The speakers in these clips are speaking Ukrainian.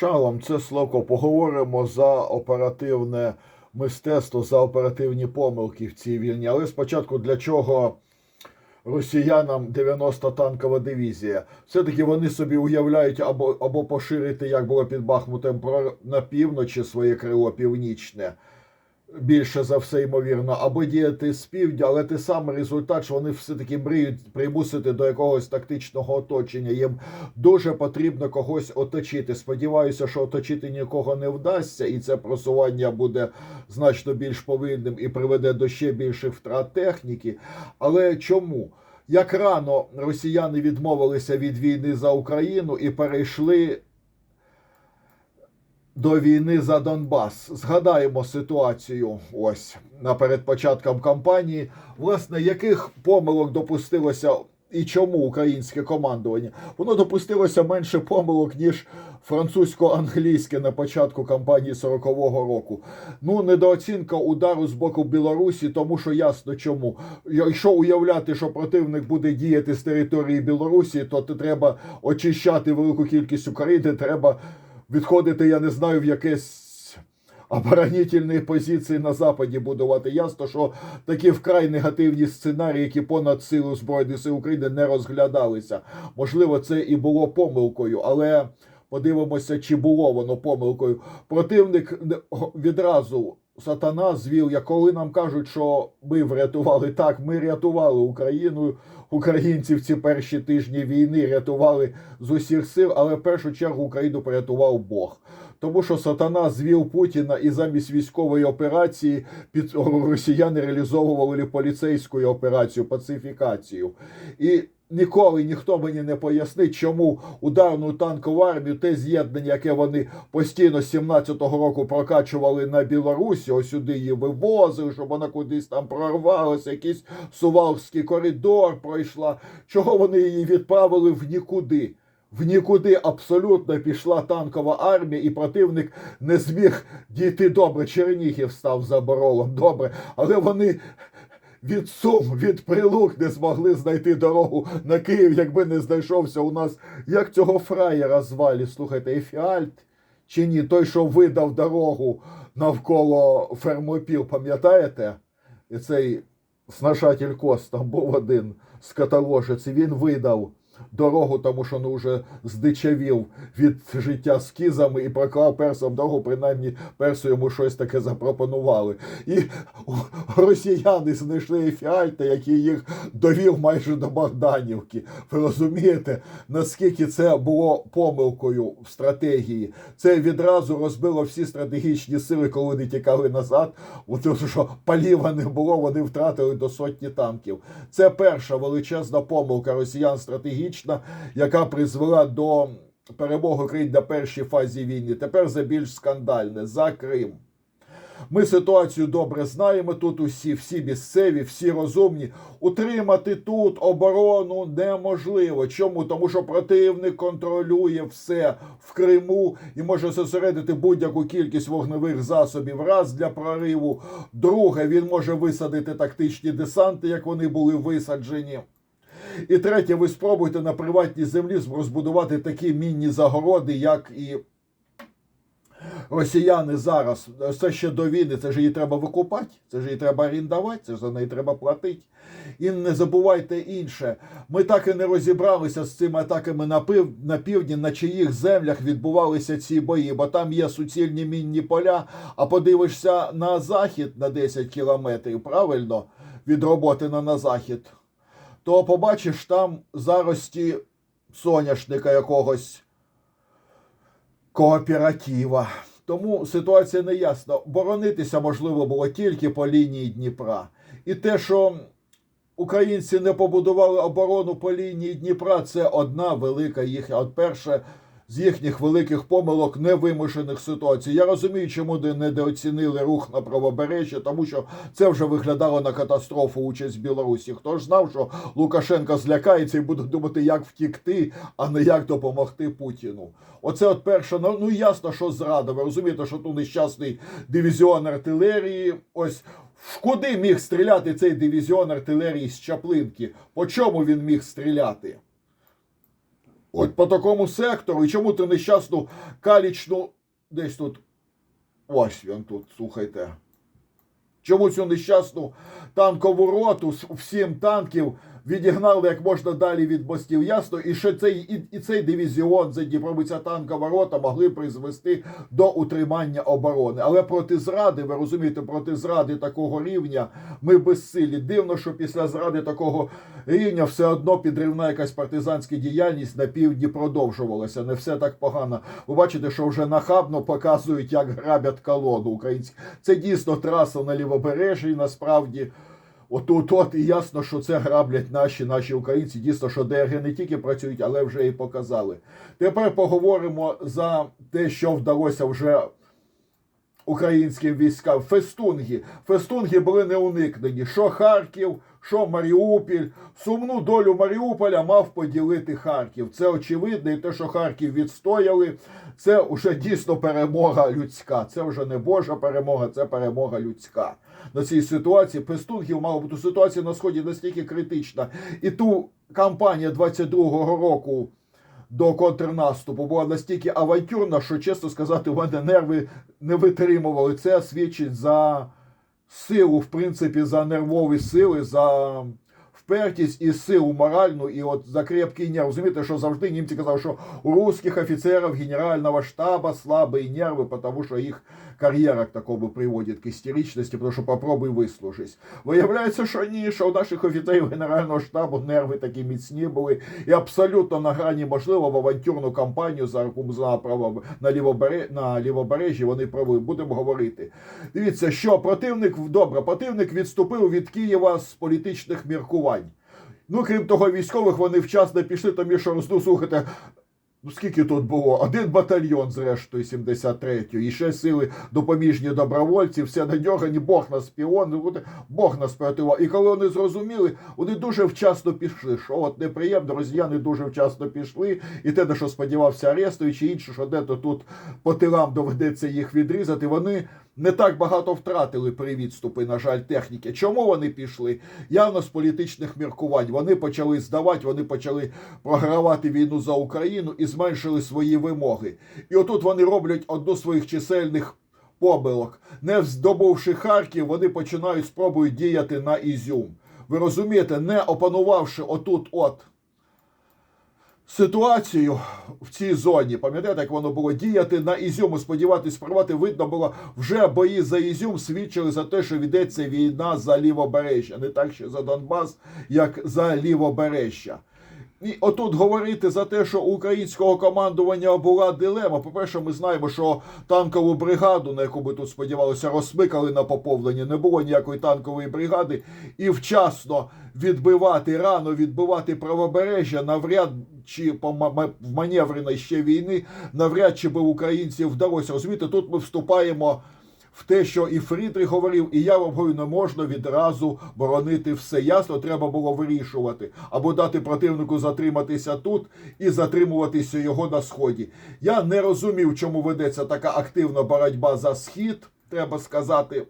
Шалом, це Славко. Поговоримо за оперативне мистецтво, за оперативні помилки в цій війні. Але спочатку для чого росіянам 90 танкова дивізія? Все-таки вони собі уявляють або, або поширити, як було під Бахмутом, на півночі своє крило північне. Більше за все ймовірно, або діяти з півдня, але той самий результат, що вони все-таки мріють примусити до якогось тактичного оточення. Їм дуже потрібно когось оточити. Сподіваюся, що оточити нікого не вдасться, і це просування буде значно більш повільним і приведе до ще більших втрат техніки. Але чому? Як рано росіяни відмовилися від війни за Україну і перейшли до війни за Донбас. Згадаємо ситуацію ось на перед початком кампанії. Власне, яких помилок допустилося і чому українське командування? Воно допустилося менше помилок, ніж французько-англійське на початку кампанії 40-го року. Ну, недооцінка удару з боку Білорусі, тому що ясно чому. Якщо уявляти, що противник буде діяти з території Білорусі, то треба очищати велику кількість України, треба відходити, я не знаю, в якесь оборонительні позиції на Западі будувати. Ясно, що такі вкрай негативні сценарії, які понад силу Збройних сил України не розглядалися. Можливо, це і було помилкою, але подивимося, чи було воно помилкою. Противник відразу. Сатана звів, як коли нам кажуть, що ми врятували так, ми рятували Україну, українців ці перші тижні війни рятували з усіх сил, але в першу чергу Україну порятував Бог. Тому що сатана звів Путіна і замість військової операції під росіяни реалізовували поліцейську операцію, пацифікацію. І ніколи ніхто мені не пояснить, чому ударну танкову армію, те з'єднання, яке вони постійно з 17-го року прокачували на Білорусі, ось сюди її вивозили, щоб вона кудись там прорвалася, якийсь сувалський коридор пройшла. Чого вони її відправили в нікуди? В нікуди абсолютно пішла танкова армія, і противник не зміг дійти добре. Чернігів став заборолом, добре, але вони від Сум, від Прилук не змогли знайти дорогу на Київ, якби не знайшовся у нас. Як цього фраєра звалі? Слухайте, Ефіальт чи ні? Той, що видав дорогу навколо Фермопіл, пам'ятаєте? І цей снашатель Кост, там був один з і він видав дорогу, тому що ну вже здичавів від життя з кізами і проклав персам дорогу, принаймні персу йому щось таке запропонували. І росіяни знайшли Ефіальта, який їх довів майже до Богданівки. Ви розумієте, наскільки це було помилкою в стратегії? Це відразу розбило всі стратегічні сили, коли вони тікали назад. От тому що паліва не було, вони втратили до сотні танків. Це перша величезна помилка росіян стратегічна, яка призвела до перемоги України на першій фазі війни. Тепер за більш скандальне за Крим. Ми ситуацію добре знаємо. Тут усі, всі місцеві, всі розумні. Утримати тут оборону неможливо. Чому? Тому що противник контролює все в Криму і може зосередити будь-яку кількість вогневих засобів. Раз для прориву. Друге, він може висадити тактичні десанти, як вони були висаджені. І третє, ви спробуйте на приватній землі розбудувати такі мінні загороди, як і росіяни зараз. Це ще до війни, це ж її треба викупати, це ж її треба орендувати, це ж за неї треба платити. І не забувайте інше. Ми так і не розібралися з цими атаками на, пив, на півдні, на чиїх землях відбувалися ці бої, бо там є суцільні мінні поля. А подивишся на захід на 10 кілометрів, правильно, від роботи на, на захід, то побачиш там зарості соняшника якогось кооператива. Тому ситуація не ясна. Боронитися можливо було тільки по лінії Дніпра. І те, що українці не побудували оборону по лінії Дніпра, це одна велика їхня. От перше з їхніх великих помилок невимушених ситуацій. Я розумію, чому недооцінили рух на правобережжя, тому що це вже виглядало на катастрофу участь Білорусі. Хто ж знав, що Лукашенко злякається і буде думати, як втікти, а не як допомогти Путіну. Оце от перше, ну, ну ясно, що зрада. Ви розумієте, що тут нещасний дивізіон артилерії. Ось куди міг стріляти цей дивізіон артилерії з Чаплинки? По чому він міг стріляти? От по такому сектору, і чому ти нещасну калічну десь тут. Ось він тут, слухайте. Чому цю нещасну танкову роту з всім танків відігнали як можна далі від мостів? Ясно, і ще цей і, і цей дивізіон, це Дніпробиця танкова рота могли призвести до утримання оборони. Але проти зради, ви розумієте, проти зради такого рівня ми безсилі. Дивно, що після зради такого рівня все одно підривна якась партизанська діяльність на півдні продовжувалася. Не все так погано. Ви бачите, що вже нахабно показують, як грабять колону українські. Це дійсно траса на лівобережжі. Насправді, отут от і ясно, що це граблять наші наші українці. Дійсно, що ДРГ не тільки працюють, але вже і показали. Тепер поговоримо за те, що вдалося вже українським військам. Фестунги. Фестунги були неуникнені. Що Харків, що Маріуполь. Сумну долю Маріуполя мав поділити Харків. Це очевидно, і те, що Харків відстояли, це вже дійсно перемога людська. Це вже не Божа перемога, це перемога людська. На цій ситуації Фестунгів мало бути ситуація на сході настільки критична. І ту кампанія 22-го року до контрнаступу була настільки авантюрна, що, чесно сказати, у мене нерви не витримували. Це свідчить за силу, в принципі, за нервові сили, за впертість і силу моральну, і от за крепкий нерв. Розумієте, що завжди німці казали, що у русських офіцерів генерального штаба слабі нерви, тому що їх кар'єра к такому приводить к істеричності, тому що попробуй вислужись. Виявляється, що ні, що у наших офіцерів генерального штабу нерви такі міцні були, і абсолютно на грані можливо в авантюрну кампанію за за право на лівобере на лівобережжі вони провели. Будемо говорити. Дивіться, що противник добре, противник відступив від Києва з політичних міркувань. Ну, крім того, військових вони вчасно пішли, тому що розду слухайте. Ну, скільки тут було? Один батальйон, зрештою, 73-ї, і ще сили допоміжні добровольці, все надьогані, Бог нас спіон, ну, Бог нас прятував. І коли вони зрозуміли, вони дуже вчасно пішли. Що от неприємно, росіяни дуже вчасно пішли, і те, на що сподівався Арестович, чи інше, що де-то тут по тилам доведеться їх відрізати, вони не так багато втратили при відступі, на жаль, техніки. Чому вони пішли? Явно з політичних міркувань. Вони почали здавати, вони почали програвати війну за Україну і зменшили свої вимоги. І отут вони роблять одну з своїх чисельних помилок. Не здобувши Харків, вони починають спробують діяти на Ізюм. Ви розумієте, не опанувавши отут от ситуацію в цій зоні, пам'ятаєте, як воно було діяти на Ізюм, Сподіватися прорвати, видно було, вже бої за Ізюм свідчили за те, що ведеться війна за лівобережжя. Не так ще за Донбас, як за лівобережжя. І отут говорити за те, що у українського командування була дилема. По-перше, ми знаємо, що танкову бригаду, на яку ми тут сподівалися, розсмикали на поповнення, не було ніякої танкової бригади, і вчасно відбивати рано відбивати правобережжя, навряд чи в маневреної ще війни, навряд чи би українців вдалося. Розумієте, тут ми вступаємо. В те, що і Фрідрих говорив, і я вам говорю, не можна відразу боронити все. Ясно, треба було вирішувати або дати противнику затриматися тут і затримуватися його на сході. Я не розумів, чому ведеться така активна боротьба за схід. Треба сказати.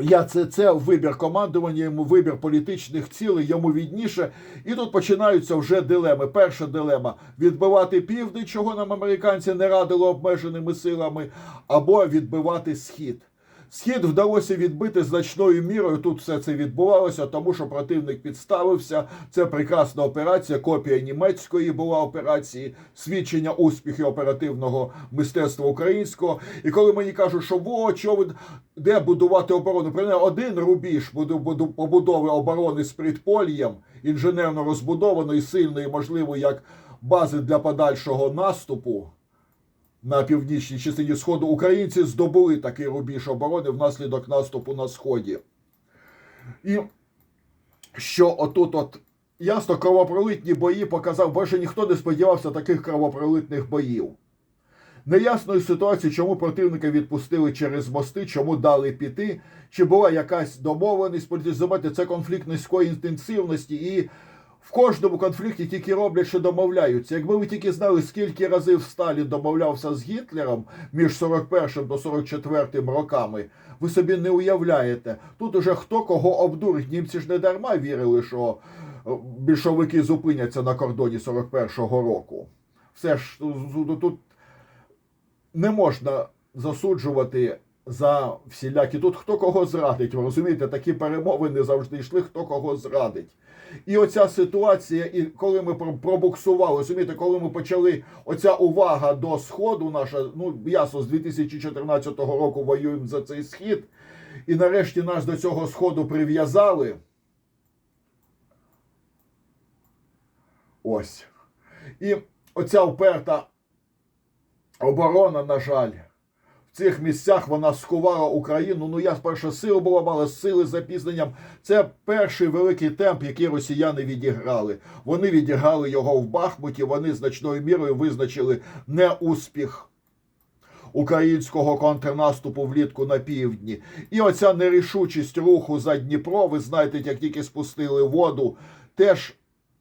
Я це, це вибір командування, йому вибір політичних цілей, йому відніше. І тут починаються вже дилеми. Перша дилема відбивати південь, чого нам американці не радили обмеженими силами, або відбивати схід. Схід вдалося відбити значною мірою. Тут все це відбувалося, тому що противник підставився. Це прекрасна операція. Копія німецької була операції, свідчення успіхів оперативного мистецтва українського. І коли мені кажуть, що во, чого де будувати оборону, принаймні один рубіж побудови оборони з предполієм, інженерно розбудованої, сильної, можливо, як бази для подальшого наступу на північній частині Сходу українці здобули такий рубіж оборони внаслідок наступу на Сході. І що отут от ясно кровопролитні бої показав, ще ніхто не сподівався таких кровопролитних боїв. Неясної ситуації, чому противника відпустили через мости, чому дали піти, чи була якась домовленість політизувати. Це конфлікт низької інтенсивності і в кожному конфлікті тільки роблять, що домовляються. Якби ви тільки знали, скільки разів Сталін домовлявся з Гітлером між 41 до 44 роками, ви собі не уявляєте. Тут уже хто кого обдурить. Німці ж не дарма вірили, що більшовики зупиняться на кордоні 41-го року. Все ж тут- тут не можна засуджувати за всілякі. Тут хто кого зрадить, ви розумієте, такі перемовини завжди йшли, хто кого зрадить. І оця ситуація, і коли ми пробуксували, розумієте, коли ми почали оця увага до Сходу, наша, ну ясно, з 2014 року воюємо за цей схід, і нарешті нас до цього сходу прив'язали. Ось. І оця вперта оборона, на жаль, цих місцях вона скувала Україну. Ну, я спершу сил була мала сили з запізненням. Це перший великий темп, який росіяни відіграли. Вони відіграли його в Бахмуті. Вони значною мірою визначили неуспіх українського контрнаступу влітку на півдні. І оця нерішучість руху за Дніпро, ви знаєте, як тільки спустили воду, теж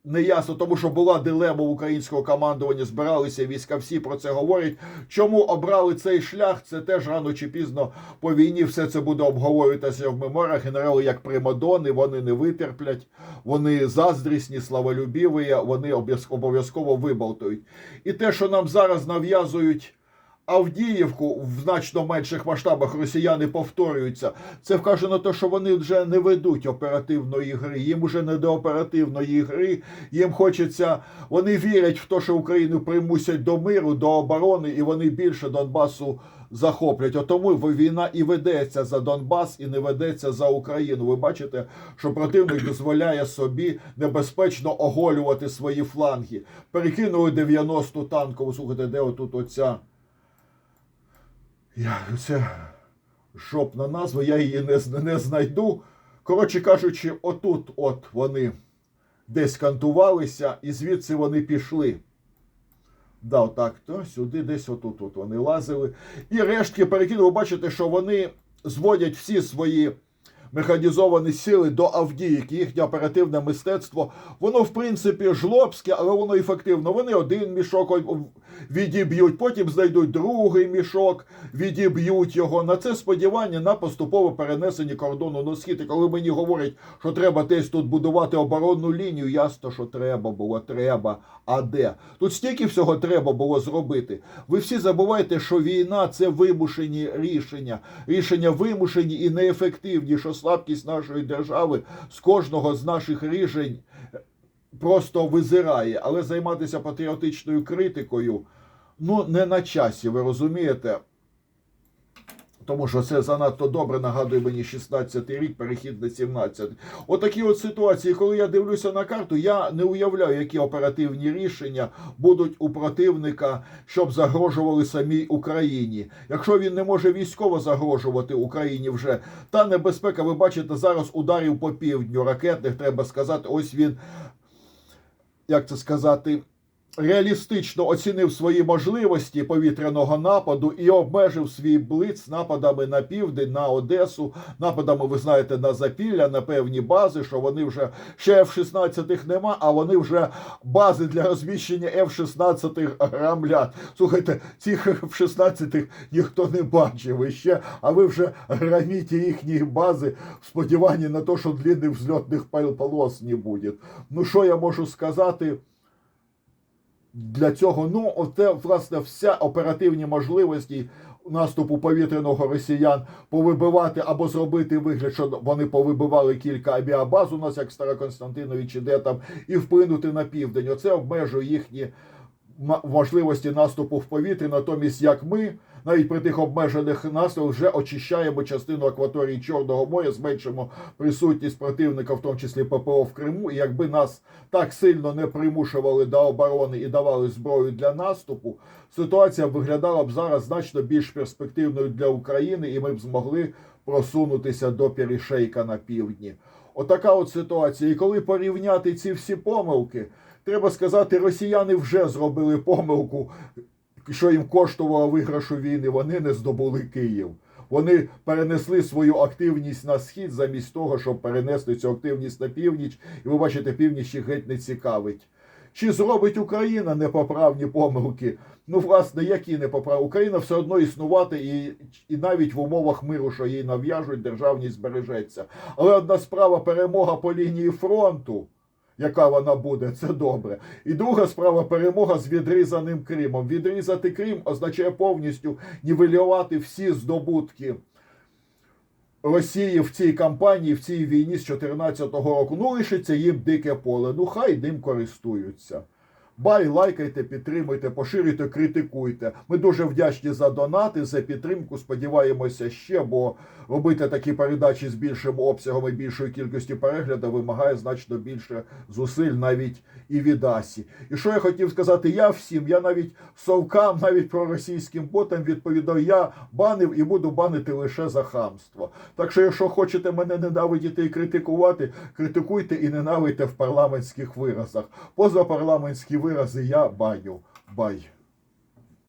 неясно, тому що була дилема українського командування, збиралися війська, всі про це говорять. Чому обрали цей шлях? Це теж рано чи пізно по війні все це буде обговорюватися в меморах. Генерали як примадони, вони не витерплять, вони заздрісні, славолюбіві, вони обов'язково виболтують. І те, що нам зараз нав'язують. Авдіївку в значно менших масштабах росіяни повторюються. Це вкаже на те, що вони вже не ведуть оперативної гри. Їм уже не до оперативної гри. Їм хочеться. Вони вірять в те, що Україну примусять до миру, до оборони, і вони більше Донбасу захоплять. От тому війна і ведеться за Донбас, і не ведеться за Україну. Ви бачите, що противник дозволяє собі небезпечно оголювати свої фланги. Перекинули 90 танкову. Слухайте, де отут оця. Я, це жопна назва, я її не, не знайду. Коротше кажучи, отут от вони десь кантувалися, і звідси вони пішли. Да, отак, то сюди, десь отут от вони лазили. І рештки перекинули. Бачите, що вони зводять всі свої механізовані сили до Авдіївки, їхнє оперативне мистецтво. Воно, в принципі, жлобське, але воно ефективно. Вони один мішок відіб'ють, потім знайдуть другий мішок, відіб'ють його. На це сподівання на поступове перенесення кордону на схід. І коли мені говорять, що треба десь тут будувати оборонну лінію, ясно, що треба було, треба. А де? Тут стільки всього треба було зробити. Ви всі забуваєте, що війна це вимушені рішення. Рішення вимушені і неефективні, що слабкість нашої держави з кожного з наших рішень просто визирає, але займатися патріотичною критикою ну не на часі, ви розумієте? Тому що це занадто добре нагадує мені 16-й рік, перехід на 17. Отакі от ситуації, коли я дивлюся на карту, я не уявляю, які оперативні рішення будуть у противника, щоб загрожували самій Україні. Якщо він не може військово загрожувати Україні вже, та небезпека, ви бачите, зараз ударів по півдню ракетних, треба сказати, ось він як це сказати, реалістично оцінив свої можливості повітряного нападу і обмежив свій блиц нападами на південь, на Одесу, нападами, ви знаєте, на Запілля, на певні бази, що вони вже ще F-16 нема, а вони вже бази для розміщення F-16 грамлять. Слухайте, цих F-16 ніхто не бачив іще, а ви вже граміть їхні бази в сподіванні на те, що длинних взльотних пол- полос не буде. Ну що я можу сказати? Для цього, ну, оце, власне, вся оперативні можливості наступу повітряного росіян повибивати або зробити вигляд, що вони повибивали кілька авіабаз у нас, як Староконстантинович, і де там, і вплинути на південь. Оце обмежує їхні можливості наступу в повітрі. Натомість, як ми, навіть при тих обмежених наступах, вже очищаємо частину акваторії Чорного моря, зменшимо присутність противника, в тому числі ППО в Криму. І якби нас так сильно не примушували до оборони і давали зброю для наступу, ситуація виглядала б зараз значно більш перспективною для України, і ми б змогли просунутися до перешейка на півдні. Отака от ситуація. І коли порівняти ці всі помилки, треба сказати, росіяни вже зробили помилку, що їм коштувало виграшу війни. Вони не здобули Київ. Вони перенесли свою активність на схід замість того, щоб перенести цю активність на північ. І ви бачите, північ їх геть не цікавить. Чи зробить Україна непоправні помилки? Ну, власне, які непоправні? Україна все одно існувати, і, і навіть в умовах миру, що їй нав'яжуть, державність збережеться. Але одна справа перемога по лінії фронту. Яка вона буде, це добре. І друга справа перемога з відрізаним Кримом. Відрізати Крим означає повністю нівелювати всі здобутки Росії в цій кампанії, в цій війні з 2014 року. Ну, лишиться їм дике поле. Ну, хай ним користуються. Бай, лайкайте, підтримуйте, поширюйте, критикуйте. Ми дуже вдячні за донати, за підтримку. Сподіваємося ще, бо робити такі передачі з більшим обсягом і більшою кількістю переглядів вимагає значно більше зусиль навіть і від Асі. І що я хотів сказати, я всім, я навіть совкам, навіть проросійським ботам відповідав, я банив і буду банити лише за хамство. Так що, якщо хочете мене ненавидіти і критикувати, критикуйте і ненавидьте в парламентських виразах. Позапарламентські вирази я баню. Бай.